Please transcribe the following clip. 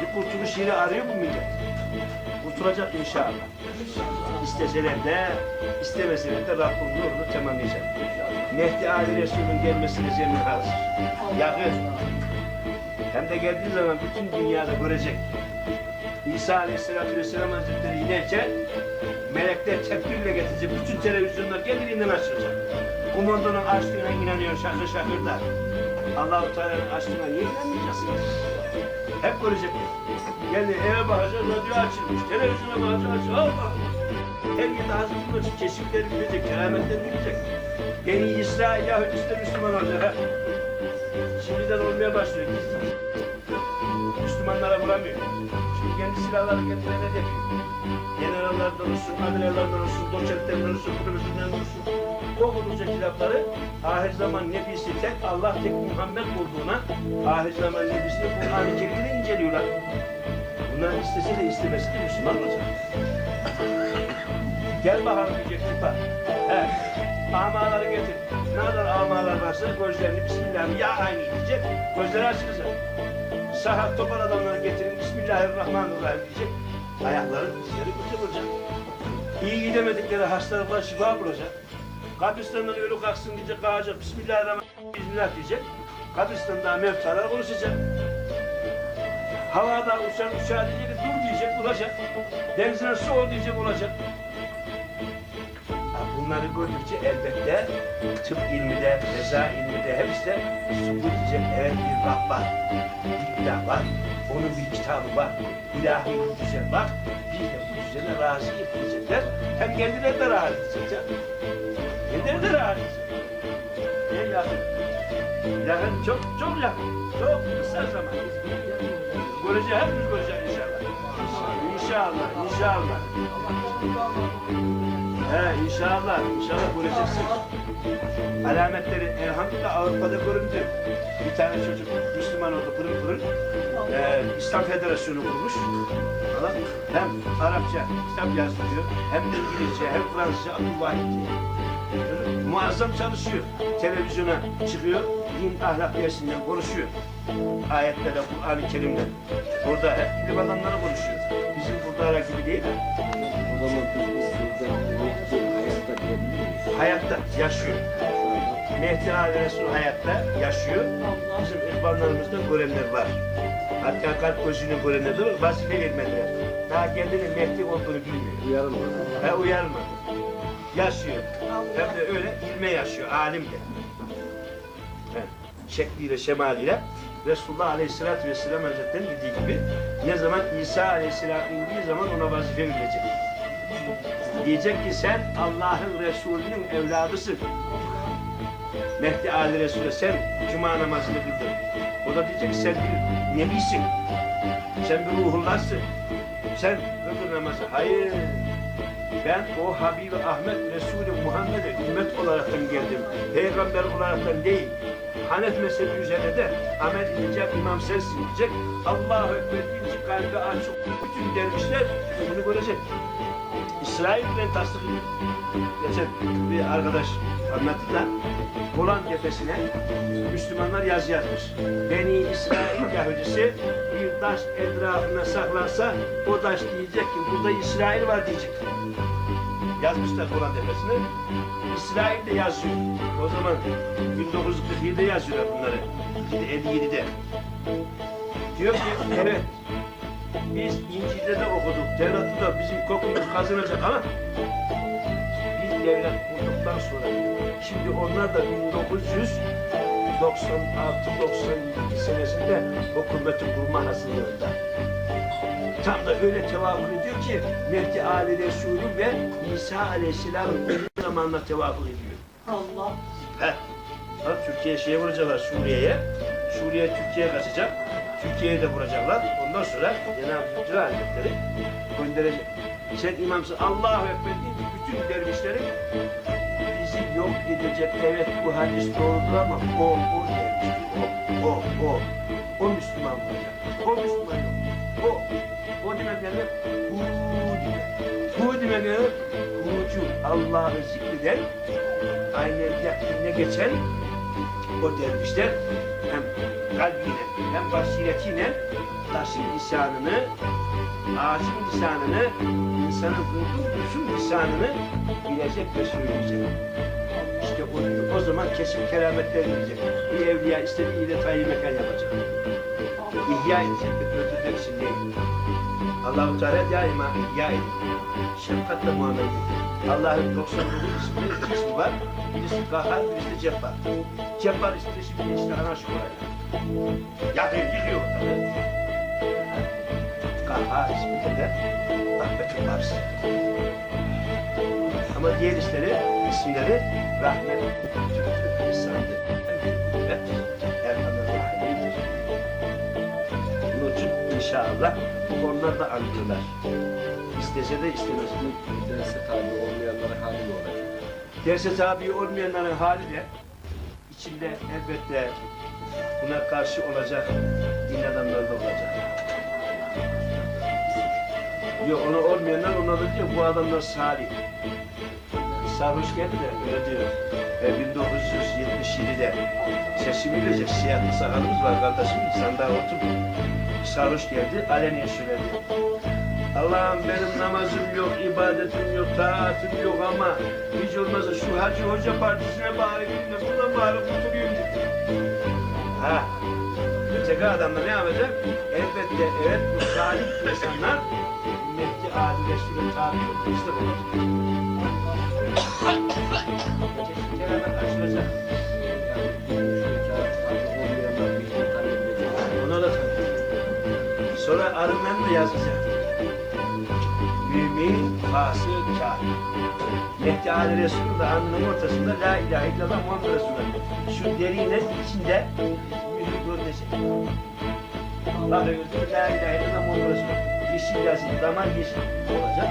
Bir kurtuluş yeri arıyor bu millet. Kurtulacak inşallah. İsteseler de, istemeseler de Rabbim nurunu tamamlayacak. Mehdi Ali Resulü'nün gelmesine zemin hazır. Yakın. Hem de geldiği zaman bütün dünyada görecek. İsa Aleyhisselatü Vesselam Hazretleri inerken melekler tepkiyle getirecek. Bütün televizyonlar kendiliğinden açılacak. Kumandanın açtığına inanıyor şakır şakır da. Allah-u Teala'nın açtığına niye inanmayacaksınız? Hep görecekler. Yani eve bakacak, radyo açılmış, televizyona bakacak, açılmış. Allah! Her yerde hazır olacak, keşifleri bilecek, kerametleri bilecek. Yeni İsrail Yahudisi de Müslüman olacak. ha. Şimdiden olmaya başlıyor. Gizli Müslümanlara vuramıyor. Çünkü kendi silahları kendilerine yapıyor. Generallardan olsun, admirallardan olsun, doçentlerden olsun, profesörlerden olsun. O olacak kitapları ahir zaman nebisi tek Allah tek Muhammed olduğuna ahir zaman nebisini Kur'an-ı Kerim'de inceliyorlar. Bunlar istese de istemesi de Müslüman olacak. Gel bakalım diyecek tipa. He. Amaları getir. Ne kadar amalar varsa gözlerini Bismillah ya aynı diyecek. Gözleri açılacak. Sahat topal adamları getirin Bismillahirrahmanirrahim diyecek. Ayakları dizleri kırılacak. İyi gidemedikleri hastalıklar şifa bulacak. Kabristan'dan ölü kalksın diyecek, kalacak. Bismillahirrahmanirrahim Bismillah diyecek. Kabristan'da mevtalar konuşacak. Havada uçan uçağı diyecek, dur diyecek, duracak. Denizine su ol diyecek, olacak. Bunları gördükçe elbette tıp ilmi de, reza ilmi de hepsi de diyecek. Evet bir Rab var, bir ilah var, onun bir kitabı var, ilahi bir düzen var. Biz de bu düzene razı diyecekler. Hem kendileri de razı diyecekler. Kendileri de razı diyecek. Ne yakın? Yakın, çok çok yakın. Çok kısa zaman. Göreceğiz, hepimiz göreceğiz inşallah. İnşallah, inşallah. He inşallah, inşallah göreceksin. Alametleri elhamdülillah Avrupa'da göründü. Bir tane çocuk Müslüman oldu pırıl pırıl. Ee, İslam Federasyonu kurmuş. Falan. Hem Arapça kitap yazdırıyor, hem de İngilizce, hem Fransızca Abdülvahit diye. Muazzam çalışıyor. Televizyona çıkıyor, din ahlak dersinden konuşuyor. Ayetlerle, Kur'an-ı Kerim'le. Burada hep bilim adamları konuşuyor. Burada gibi değil? O zaman hayatta hayatta yaşıyor. Mehdi Ali Resul hayatta yaşıyor. Bizim ihvanlarımızda görenler var. Hatta kalp gözünü görenler de var. Vazife vermediler. Daha kendinin Mehdi olduğunu bilmiyor. Uyarın bana. He uyarmadı. Yaşıyor. Hem de öyle ilme yaşıyor. Alim de. He. Şekliyle, şemaliyle. Resulullah Aleyhisselatü Vesselam Hazretleri'nin dediği gibi ne zaman İsa Aleyhisselam indiği zaman ona vazife verilecek. Diyecek ki sen Allah'ın Resulü'nün evladısın. Mehdi Ali Resulü sen cuma namazını kıldın. O da diyecek sen bir nebisin. Sen bir ruhullahsın. Sen kıldın namazı. Hayır. Ben o Habibi Ahmet Resulü Muhammed'e ümmet olaraktan geldim. Peygamber olaraktan değil. Hanef mezhebi üzerine de amel edecek imam sensin diyecek. Allahu Ekber deyince kalbi açık. Bütün dervişler bunu görecek. İsrail'den tasdik ediyor. Geçen bir arkadaş anlattı da Golan Tepesi'ne Müslümanlar yazı yazmış. Beni İsrail Yahudisi bir taş etrafına saklansa o taş diyecek ki burada İsrail var diyecek. Yazmışlar Golan Tepesi'ne. İsrail de yazıyor. O zaman 1947'de yazıyorlar bunları. 57'de. Diyor ki evet biz İncil'de de okuduk. Tevrat'ta da bizim kokumuz kazanacak ama biz devlet kurduktan sonra şimdi onlar da 1996-97 senesinde hükümeti kurma hazırlığında. Tam da öyle tevafuk ediyor ki Mehdi Ali Resulü ve İsa Aleyhisselam'ın zamanla tevafuk ediyor. Allah. He. Bak Türkiye şeye vuracaklar Suriye'ye. Suriye Türkiye'ye kaçacak. Türkiye'ye de vuracaklar. Ondan sonra Cenab-ı Zülcelal Hazretleri gönderecek. Sen imamsın. Allahu Ekber deyince bütün dervişlerin bizi yok edecek. Evet bu hadis doğrudur ama o, o derviş. O, o, o. O Müslüman olacak. O Müslüman yok. O. O demek ne? Hu demek. Hu demek ne? Hucu. Allah'ı zikreden aynı evliya geçen o dervişler hem kalbiyle hem basiretiyle taşın lisanını, ağacın lisanını, insanın bulduğu kuşun lisanını bilecek ve söyleyecek. İşte o, o zaman kesin kerametler gelecek. Bir evliya istediği de tayin mekan yapacak. İhya edecek ve öldürmek için değil. Allah-u Teala daima ihya edin. Şefkatle muamele edin. Allah'ın 99 ismi, ismi var. Birisi kahhar, birisi cebbar. Cebbar ismi şimdi işte ana şu var. Yakıyor, yıkıyor ortalığı. Kahhar isminde de rahmetin varsa. Ama diğer isimleri, isimleri rahmet, lütfüdür, ihsandır, inşallah onlar da anlıyorlar. İstese de istemez. Derse tabi olmayanlara hali olacak? Derse tabi olmayanların hali de içinde elbette buna karşı olacak din adamları da olacak. Yok ona olmayanlar ona da diyor bu adamlar salih. Sarhoş geldi de öyle diyor. E, 1977'de sesimi bilecek siyah sakalımız var kardeşim sandığa oturdu. Sarhoş geldi aleniye söyledi. Allah'ım benim namazım yok, ibadetim yok, taatım yok ama hiç olmazsa şu Hacı Hoca Partisi'ne gidin de buradan bari kurtulayım dedi. Ha, öteki adam da ne yapacak? Elbette evet bu salih insanlar Mehdi Ali Resul'e tabi oldu işte olacak. Sonra arınlarını da yazacak. Mümin, fasık, kafir. Mehdi Ali Resulü de alnının ortasında La ilahe illallah Muhammed Resulullah. Şu derinin içinde yüzü görünecek. Bakıyorsun La ilahe illallah Muhammed Resulullah. Yeşil yazılı damar yeşil olacak.